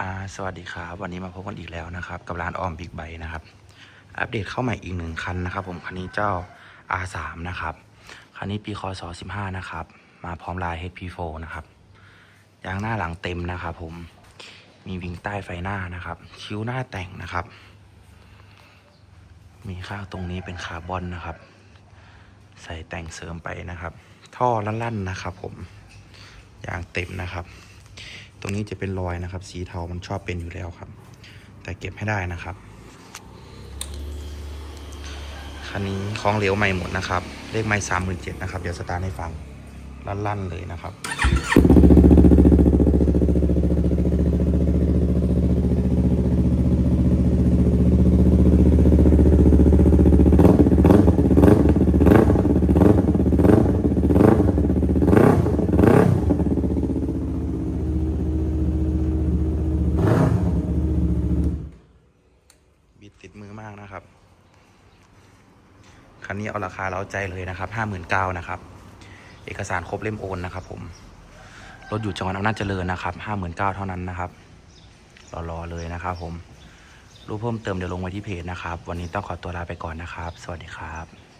อ่าสวัสดีครับ วันนี้มาพบกันอีกแล้วนะครับ กับร้านออมบิ๊กไบนะครับ อัปเดตเข้าใหม่อีกหนึ่งคันนะครับ ผมคันนี้เจ้า R3 นะครับคันนี้ปีคศ15นะครับมาพร้อมลาย HP4 นะครับยางหน้าหลังเต็มนะครับผมมีวิงใต้ไฟหน้านะครับ คิ้วหน้าแต่งนะครับ มีข้างตรงนี้เป็นคาร์บอนนะครับ ใส่แต่งเสริมไปนะครับ ท่อลั่นๆนะครับ ผมยางเต็มนะครับ ตรงนี้จะเป็นรอยนะครับ สีเทามันชอบเป็นอยู่แล้วครับ แต่เก็บให้ได้นะครับคันนี้ของเหลวใหม่หมดนะครับเลขไม่สามหมื่นเจ็ดนะครับ เดี๋ยวสตาร์ทให้ฟังลั่นๆเลยนะครับ ติดมือมากนะครับ คันนี้เอาราคาเล้าใจเลยนะครับห้าหมื่นเก้านะครับ เอกสารครบเล่มโอนนะครับ ผม รถอยู่จังหวัดอำนาจเจริญนะครับห้าหมื่นเก้าเท่านั้นนะครับ รอๆเลยนะครับ ผม รู้เพิ่มเติมเดี๋ยวลงไว้ที่เพจนะครับ วันนี้ต้องขอตัวลาไปก่อนนะครับ สวัสดีครับ